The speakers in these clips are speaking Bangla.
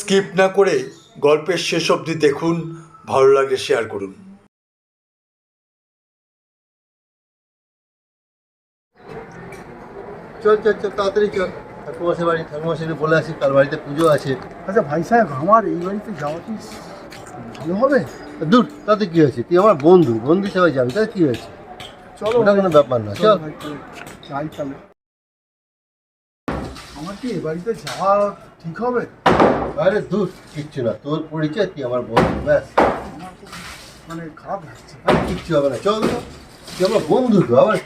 স্কিপ না করে গল্পের শেষ অবধি দেখুন ভালো লাগলে শেয়ার করুন। চল চল চল তাড়াতাড়ি চল। ঠাকুমাসের বাড়ি ঠাকুমাসের বলে আসি কাল বাড়িতে পুজো আছে। আচ্ছা ভাই সাহেব আমার এই বাড়িতে যাওয়া কি ভালো হবে? দূর তাতে কি হয়েছে? তুই আমার বন্ধু বন্ধু সবাই যাবি তাতে কি হয়েছে? চলো ওটা কোনো ব্যাপার না চল, যাই তাহলে। আমার কি এ বাড়িতে যাওয়া ঠিক হবে? আরে দূর কিচ্ছু না তোর পরিচয় তুই আমার বন্ধু ব্যাস। মানে খারাপ লাগছে আরে কিচ্ছু হবে না চল তো। তুই আমার বন্ধু তো আবার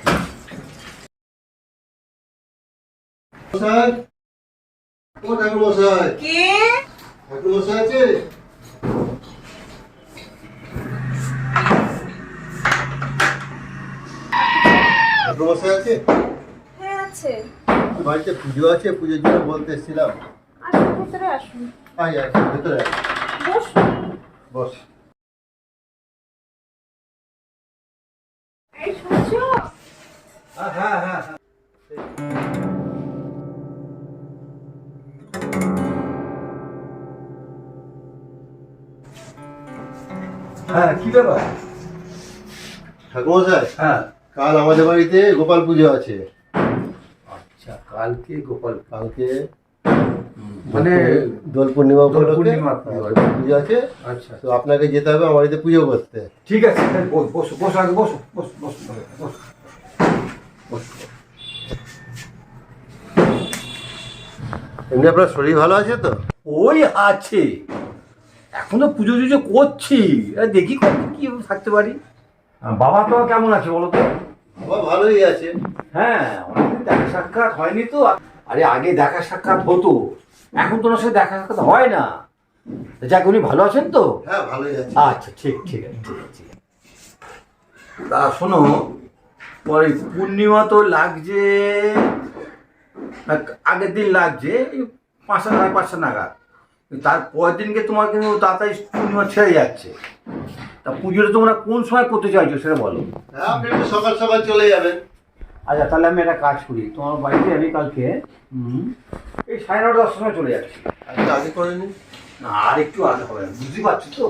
মশাই ও ঠাকুর মশাই কে? ঠাকুর মশাই আছে? ঠাকুর মশাই আছে? হ্যাঁ আছে। বাড়িতে পুজো আছে পুজোর জন্য বলতে এসেছিলাম। আসুন ভেতরে আসুন। আয় আয় ভেতরে আয়। বস। এই শুনছো? হ্যাঁ হ্যাঁ হ্যাঁ কি ব্যাপার? হ্যাঁ। কাল আমাদের বাড়িতে গোপাল পুজো আছে। আচ্ছা কালকে গোপাল কালকে মানে দোল পূর্ণিমা দোল উপলক্ষে পুজো আছে। আচ্ছা তো আপনাকে যেতে হবে আমার বাড়িতে পুজো করতে। ঠিক আছে বসো বসো আগে বসো বসো বসো এমনি আপনার শরীর ভালো আছে তো? ওই আছে। এখনও পুজো টুজো করছি। দেখি কত কি থাকতে পারি। বাবা তো কেমন আছে বলো তো? আমার ভালোই আছে। হ্যাঁ অনেকদিন দেখা সাক্ষাৎ হয়নি তো। আরে আগে দেখা সাক্ষাৎ হতো। এখন তো ওনার সাথে দেখা সাক্ষাৎ হয় না। যাক উনি ভালো আছেন তো? হ্যাঁ ভালোই আছে। আচ্ছা ঠিক ঠিক আছে ঠিক আছে। তা শোনো পরে পূর্ণিমা তো লাগছে আগের দিন লাগছে পাঁচটা সাড়ে পাঁচটা নাগাদ। তার পরের দিনকে তোমার কিন্তু তাড়াতাড়ি পূর্ণিমা ছেড়ে যাচ্ছে। তা পুজোটা তোমরা কোন সময় করতে চাইছো সেটা বলো। হ্যাঁ সকাল সকাল চলে যাবেন। আচ্ছা তাহলে আমি একটা কাজ করি। তোমার বাড়িতে আমি কালকে এই সাড়ে নটা দশটার সময় চলে যাচ্ছি। আগে করে নিন না আর একটু আগে হবে না। বুঝতে পারছ তো?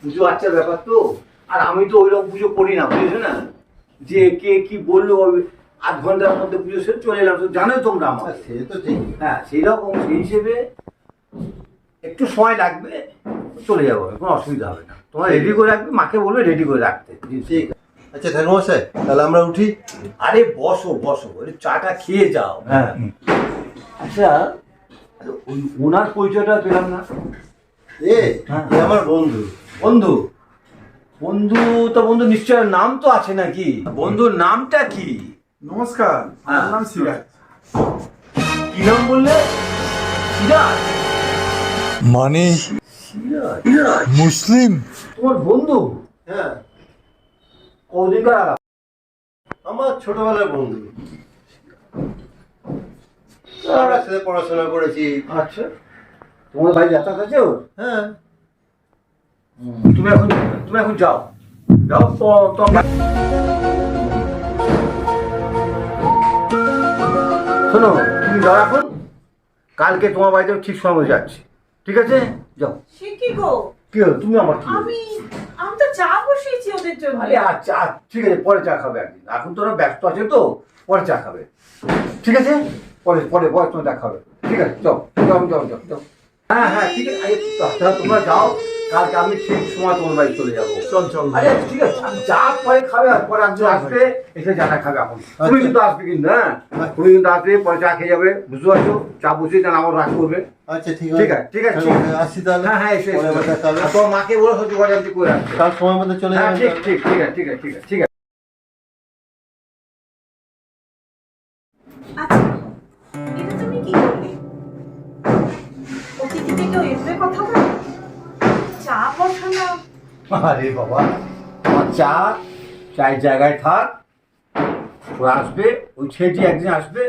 পুজো বাচ্চার ব্যাপার তো। আর আমি তো ওই রকম পুজো করি না বুঝেছ না? যে কে কি বলল আধ ঘণ্টার মধ্যে পুজো শেষ চলে এলাম তো জানোই তোমরা আমার সে তো ঠিক। হ্যাঁ সেই রকম সেই হিসেবে একটু সময় লাগবে চলে যাব কোনো অসুবিধা হবে না। তোমার রেডি করে রাখবে মাকে বলবে রেডি করে রাখতে। ঠিক। আচ্ছা ঠাকুরমশাই তাহলে আমরা উঠি। আরে বসো বসো একটু চাটা খেয়ে যাও। হ্যাঁ আচ্ছা ওই ওনার পরিচয়টা পেলাম না। এ হ্যাঁ। এ আমার বন্ধু। বন্ধু? বন্ধু তো বন্ধু নিশ্চয় নাম তো আছে নাকি? বন্ধুর নামটা কি? নমস্কার হ্যাঁ। আমার নাম সিরাজ। কি নাম বললে? সিরাজ? মানে সিরাজ? মুসলিম? তোমার বন্ধু? হ্যাঁ। কদিনকার আলাপ আমার ছোটবেলার বন্ধু। আমরা একসাথে পড়াশোনা করেছি। আচ্ছা। তোমার ভাই যাতায়াত আছে ওর? হ্যাঁ। তুমি এখন তুমি এখন যাও। যাও তো তো শোনো তুমি যাও এখন। কালকে তোমার বাড়িতে ঠিক সময় যাচ্ছি। ঠিক আছে? যাও। কি গো? কি হলো? তুমি আমার কি আমি আমি তো চা বসিয়েছি ওদের জন্য। আরে আচ্ছা আচ্ছা, ঠিক আছে পরে চা খাবে একদিন। এখন তোরা ব্যস্ত আছে তো পরে চা খাবে। ঠিক আছে? পরে পরে পরে তোমার দেখা হবে। ঠিক আছে চল চল চল চল হ্যাঁ হ্যাঁ ঠিক আছে তোমরা যাও। কালকে আমি ঠিক সময় তোমার বাড়ি চলে যাব। চল চল আরে ঠিক আছে আমি যা পরে খাবে আর পরে একজন আসবে এসে জানা খাবে এখন। তুমি কিন্তু আসবে কিন্তু হ্যাঁ? তুমি কিন্তু আসবে পরে চা খেয়ে যাবে বুঝতে পারছ? চা বুঝিয়ে দেন আমার রাগ করবে। আচ্ছা ঠিক আছে। ঠিক আছে ঠিক আছে। তাহলে। হ্যাঁ হ্যাঁ এসে তোমার মাকে বলে সহ্য করে আসবে। সময় মতো চলে যাবে যাবেন ঠিক আছে ঠিক ঠিক আছে ঠিক আছে ঠিক আছে। আরে বাবা আমার চা চায়ের জায়গায় থাক। ও আসবে ওই ছেলেটি একদিন আসবে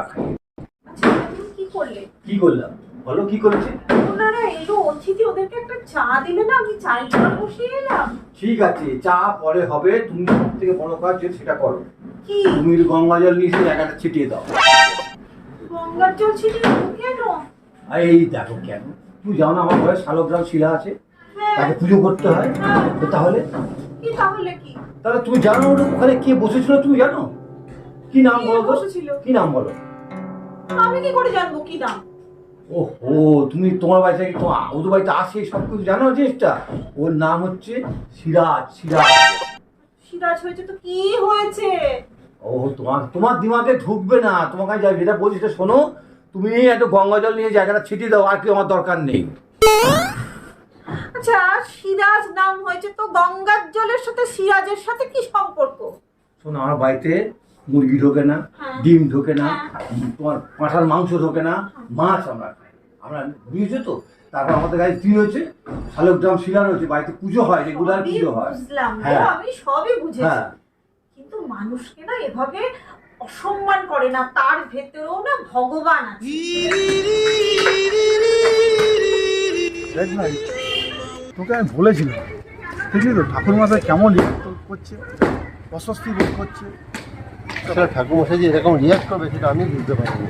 আচ্ছা কি করলে কি করলাম? বলো কি করেছে? ওনারা এলো অতিথি ওদেরকে একটা চা দিলে না আমি চাই চা বসিয়ে এলাম। ঠিক আছে চা পরে হবে তুমি সব থেকে বড় কাজ যেটা সেটা করো। কি? তুমি গঙ্গা জল নিয়ে এসে জায়গাটা ছিটিয়ে দাও। গঙ্গার জল ছিটিয়ে কেন? এই দেখো কেন তুমি জানো না আমার ঘরে শালগ্রাম শিলা আছে। তাকে পুজো করতে হয় তো তাহলে? কি তাহলে কি? তাহলে তুমি জানো ওখানে কে বসেছিল তুমি জানো? কি নাম বলো তো? বসেছিল? কি নাম বলো? আমি কি করে জানব কি নাম? ওহো তুমি তোমার বাড়িতে কি তোমার ওদের বাড়িতে আসে সব কিছু? জানো জিনিসটা? ওর নাম হচ্ছে সিরাজ সিরাজ। সিরাজ হয়েছে তো কি হয়েছে? ও তোমার তোমার দিমাগে ঢুকবে না। তোমাকে যা- যেটা বলছি সেটা শোনো। তুমি একটু গঙ্গা জল নিয়ে জায়গাটা ছিটিয়ে দাও আর কি আমার দরকার নেই। সিরাজ নাম হয়েছে তো গঙ্গার জলের সাথে সিরাজের সাথে কি সম্পর্ক? শোনো আমার বাড়িতে মুরগি ঢোকে না হ্যাঁ। ডিম ঢোকে না হ্যাঁ। তোমার পাঁঠার মাংস ঢোকে না মাছ আমরা খাই। আমরা বুঝেছ তো? তারপর আমাদের গাড়ি তিন হয়েছে শালগ্রাম শিলা রয়েছে বাড়িতে পুজো হয় রেগুলার পুজো হয়। বুঝলাম হ্যাঁ। আমি সবই বুঝেছি। হ্যাঁ। কিন্তু মানুষকে না এভাবে অসম্মান করে না তার ভেতরেও না ভগবান আছে। তোকে আমি বলেছিলাম। বুঝলি তো ঠাকুর মাথায় কেমন রিয়াক্ট করছে অস্বস্তি বোধ করছে। সেটা ঠাকুরমশাই যে এরকম রিয়াক্ট করবে সেটা আমি বুঝতে পারিনি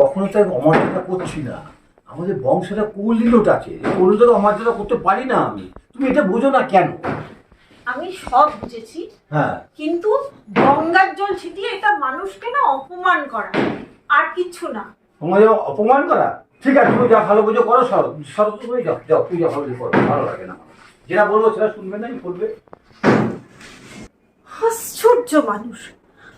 কখনো তাই অমর্যাদা করছি না। আমাদের বংশটা কুলিলোট আছে কোনোটা অমর্যাদা করতে পারি না আমি। তুমি এটা বোঝো না কেন? আমি সব বুঝেছি। হ্যাঁ। কিন্তু গঙ্গার জল ছিটিয়ে এটা মানুষকে না অপমান করা। আর কিচ্ছু না। তোমার অপমান করা? ঠিক আছে তুমি যা ভালো বোঝো করো সরো সরো তুমি যাও যাও তুই যা ভালো করো ভালো লাগে না যেটা বলব সেটা শুনবে না করবে। আশ্চর্য মানুষ।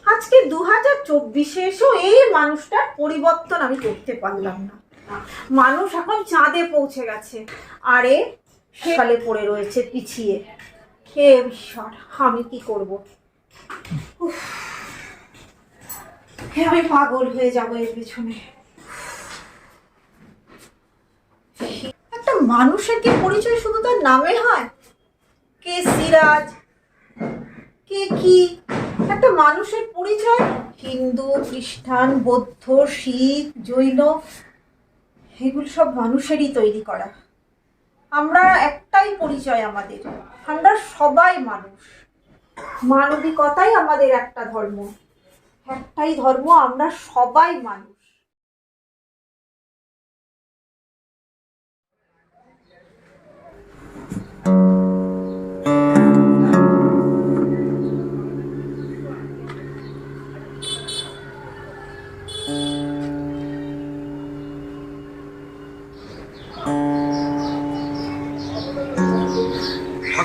আজকে দু হাজার চব্বিশে এসেও এই মানুষটার পরিবর্তন আমি করতে পারলাম না। মানুষ এখন চাঁদে পৌঁছে গেছে। আরে সেকালে পড়ে রয়েছে পিছিয়ে। হে ঈশ্বর, আমি কি করব? হে, আমি পাগল হয়ে যাব এর পিছনে। একটা মানুষের কি পরিচয় শুধু তার নামে হয়? কে সিরাজ? কে কি? একটা মানুষের পরিচয়? হিন্দু, খ্রিস্টান, বৌদ্ধ, শিখ, জৈন, এগুলো সব মানুষেরই তৈরি করা। আমরা একটাই পরিচয় আমাদের। আমরা সবাই মানুষ। মানবিকতাই আমাদের একটা ধর্ম। একটাই ধর্ম, আমরা সবাই মানুষ।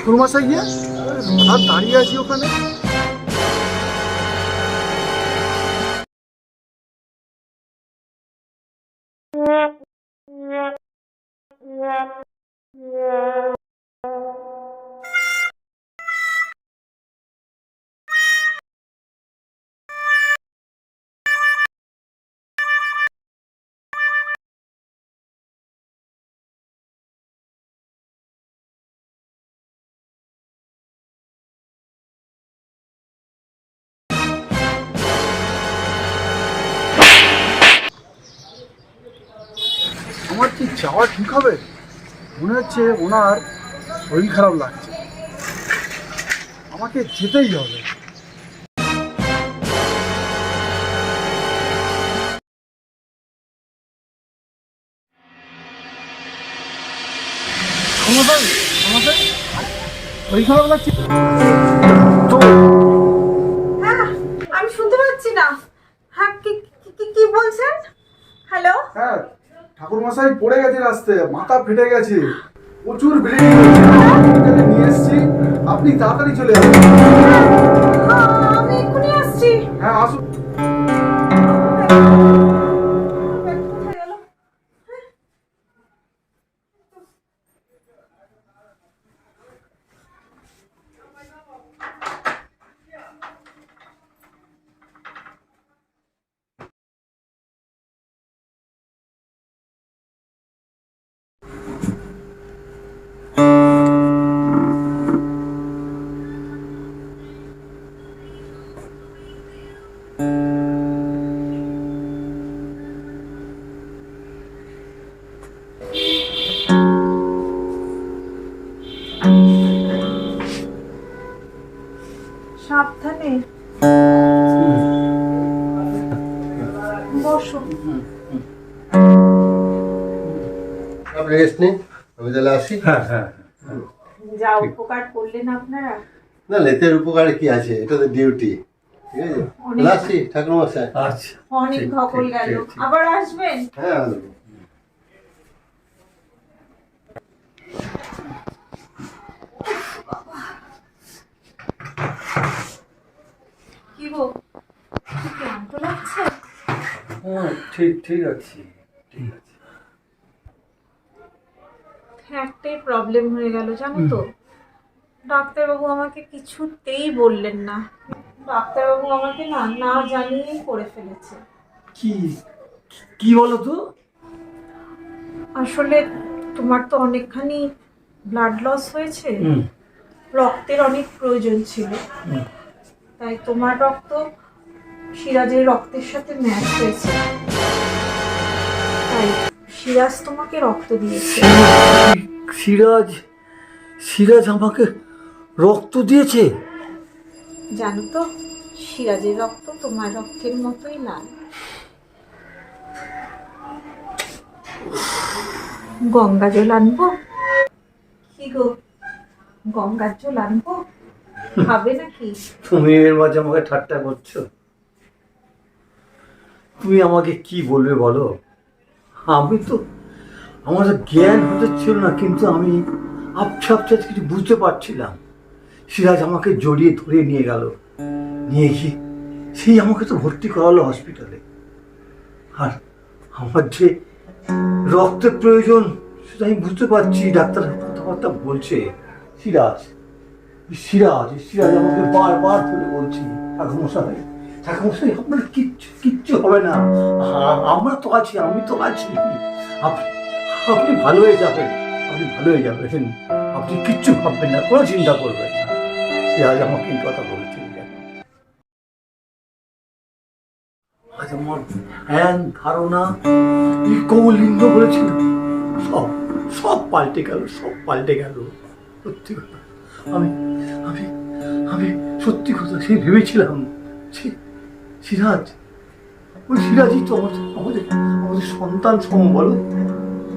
ঠাকুর মাসাই গিয়ে আর দাঁড়িয়ে আছি ওখানে। আমার যাওয়া ঠিক হবে? মনে হচ্ছে ওনার শরীর খারাপ লাগছে। আমাকে যেতেই হবে। শরীর খারাপ লাগছে? ঠাকুর মশাই পড়ে গেছে রাস্তায় মাথা ফেটে গেছে। প্রচুর ব্লিডিং নিয়ে এসছি। আপনি তাড়াতাড়ি চলে আসুন। আসছি। হ্যাঁ আসুন। সাবধানে বসো। আপনি রেস্ট নিন আমি তাহলে আসি। হ্যাঁ হ্যাঁ যা উপকার করলেন আপনারা। না লেতের উপকারে কি আছে? এটা তো ডিউটি ঠিক আছে? আসি ঠাকুর মশাই আচ্ছা। অনেক ধকল গেল। ঠিক, ঠিক। আবার আসবেন? হ্যাঁ আসব। কি গো? ক্লান্ত লাগছে? হ্যাঁ ঠিক ঠিক আছে ঠিক আছে। একটাই প্রবলেম হয়ে গেল জানো তো। ডাক্তারবাবু আমাকে কিছুতেই বললেন না। ডাক্তারবাবু আমাকে না না জানিয়েই করে ফেলেছে। কি? কি বলো তো? আসলে তোমার তো অনেকখানি ব্লাড লস হয়েছে। রক্তের অনেক প্রয়োজন ছিল। তাই তোমার রক্ত সিরাজের রক্তের সাথে ম্যাচ হয়েছে। তাই সিরাজ তোমাকে রক্ত দিয়েছে। সিরাজ সিরাজ আমাকে রক্ত দিয়েছে? জানো তো সিরাজের রক্ত তোমার রক্তের মতোই লাল। গঙ্গা জল আনব? কি গো? গঙ্গার জল আনব? খাবে নাকি? তুমি এর মাঝে আমাকে ঠাট্টা করছ। তুমি আমাকে কি বলবে বলো? আমি তো, আমার জ্ঞান হতে ছিল না, কিন্তু আমি আবছা আবছা কিছু বুঝতে পারছিলাম। সিরাজ আমাকে জড়িয়ে ধরে নিয়ে গেল। নিয়ে গিয়ে সেই আমাকে তো ভর্তি করালো হসপিটালে। আর আমার যে রক্তের প্রয়োজন, সেটা আমি বুঝতে পারছি, ডাক্তার কথাবার্তা বলছে সিরাজ। সিরাজ সিরাজ আমাকে বারবার ধরে বলছি ঠাকুমশাই ঠাকুমশাই আপনার কিচ্ছু কিচ্ছু হবে না। আমরা তো আছি, আমি তো আছি। আপ- আপনি ভালো হয়ে যাবেন, আপনি ভালো হয়ে যাবেন। আপনি কিচ্ছু ভাববেন না, কোনো চিন্তা করবেন না। সিরাজ আমাকে এই কথা বলেছিল আজ আমার ধ্যান, ধারণা কৌলিঙ্গ বলেছিল সব সব পাল্টে গেল, সব পাল্টে গেল। সত্যি কথা। আমি আমি আমি সত্যি কথা সেই ভেবেছিলাম। সিরাজ ওই সিরাজই তো আমাদের আমাদের সন্তান সম বলো।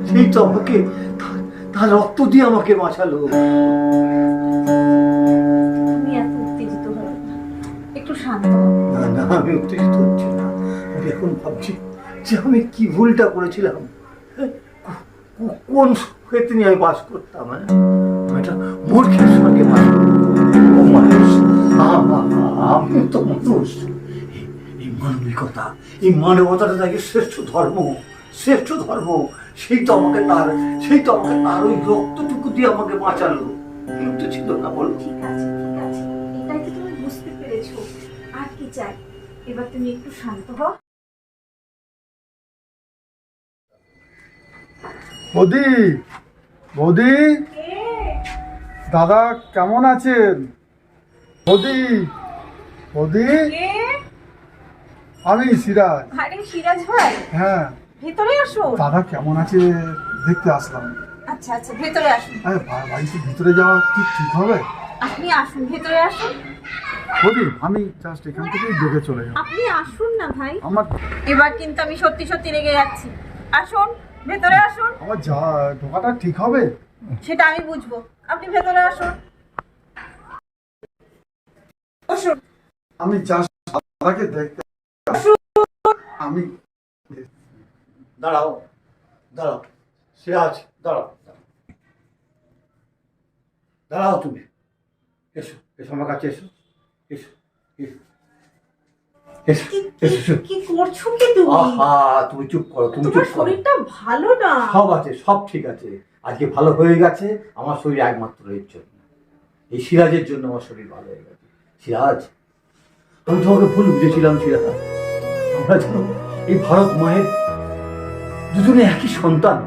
সেই তো আমাকে তার- রক্ত দিয়ে আমাকে বাঁচালো। তুমি এত উত্তেজিত একটু শান্ত না না আমি উত্তেজিত হচ্ছি না। আমি এখন ভাবছি যে আমি কি ভুলটা করেছিলাম। হ্যাঁ, কোন ক্ষেত্রে নিয়ে আমি বাস করতাম হ্যাঁ? আমি একটা মূর্খের সঙ্গে বাস করতাম। মানুষ আ- আ- আ- আমি তো মানুষ। এই- এই মানবিকতা এই মানবতাটা নাকি শ্রেষ্ঠ ধর্ম শ্রেষ্ঠ ধর্ম। সেই তো আমাকে তার সেই তো আমাকে তার ওই রক্তটুকু দিয়ে আমাকে বাঁচালো। কিন্তু ছিল না বলো ঠিক আছে ঠিক আছে। এটাই তো তুমি বুঝতে পেরেছ। আর কি চাই? এবার তুমি একটু শান্ত হও। বৌদি বৌদি। দাদা কেমন আছেন? বৌদি কে? আমি সিরাজ। আরে সিরাজ ভাই। হ্যাঁ। ভেতরে আসো দাদা কেমন আছে? দেখতে আসলাম। আচ্ছা আচ্ছা ভেতরে আসুন। আরে বাড়িতে ভিতরে যাওয়া কি ঠিক হবে? আপনি আসুন ভেতরে আসুন। বৌদি আমি জাস্ট এখান থেকেই দেখে চলে যাব। আপনি আসুন না ভাই। আমার এবার কিন্তু আমি সত্যি সত্যি রেগে যাচ্ছি। আসুন ভেতরে আসুন। আমার যা ঢোকাটা ঠিক হবে? সেটা আমি বুঝব। আপনি ভেতরে আসুন। আমি দেখতে আমি দাঁড়াও দাঁড়াও সিরাজ দাঁড়াও দাঁড়াও। তুমি। এসো এসো আমার কাছে এসো এসো এসো এসো কি এসো এসো। কি করছ কি তুমি? আহা তুমি চুপ করো তুমি চুপ করো। শরীরটা ভালো না। সব আছে সব ঠিক আছে। আজকে ভালো হয়ে গেছে আমার শরীর একমাত্র এর জন্য। এই সিরাজের জন্য আমার শরীর ভালো হয়ে গেছে। সিরাজ আমি তোমাকে ভুল বুঝেছিলাম সিরাজ আমরা যেন এই ভারত মায়ের দুজনে একই সন্তান।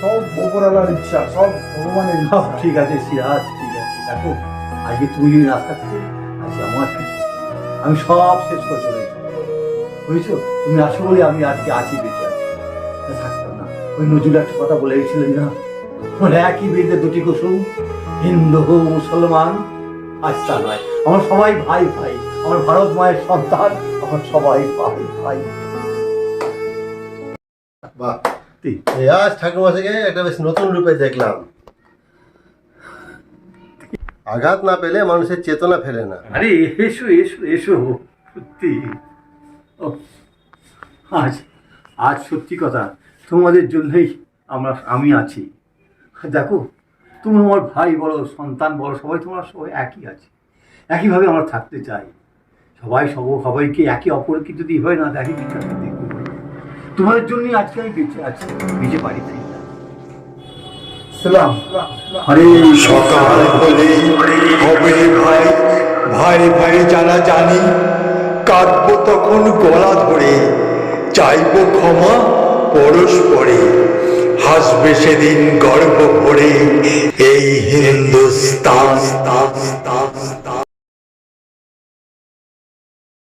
সব ওপরওয়ালার ইচ্ছা সব ভগবানের সব ইচ্ছা ঠিক আছে সিরাজ ঠিক আছে। দেখো আজকে তুমি যদি না থাকতে আজকে আমার কিছু আমি সব শেষ করে চলে বুঝেছ? তুমি আসো বলে আমি আজকে আছি বেঁচে আছি। থাকতাম না। ওই নজরুল একটা কথা বলে গেছিলেন না? বলে একই বীরদের দুটি কুসুম হিন্দু মুসলমান। আজ তা নয়। আমার সবাই ভাই ভাই আমার ভারত মায়ের সন্তান আমার সবাই ভাই ভাই। বাহ। আজ ঠাকুরমাশাকে একটা বেশ নতুন রূপে দেখলাম। আঘাত না পেলে মানুষের চেতনা ফেলে না। আরে এসো এসো এসো সত্যি। আজ আজ সত্যি কথা তোমাদের জন্যই আমরা আমি আছি। দেখো তুমি আমার ভাই বড় সন্তান বড় সবাই তোমার সবাই একই আছে। একইভাবে আমরা থাকতে চাই। সবাই সব, সবাইকে একে অপরকে যদি এভাবে না দেখে করে তোমাদের জন্যই আজকে আমি বেঁচে আছি বাড়ি ফিরলাম। সকাল হলে হবে ভাই ভাই ভাই জানা জানি, কাঁদবো তখন গলা ধরে, চাইব ক্ষমা পরস্পরে হাসবে সেদিন গর্ব ভরে, এই হিন্দুস্তান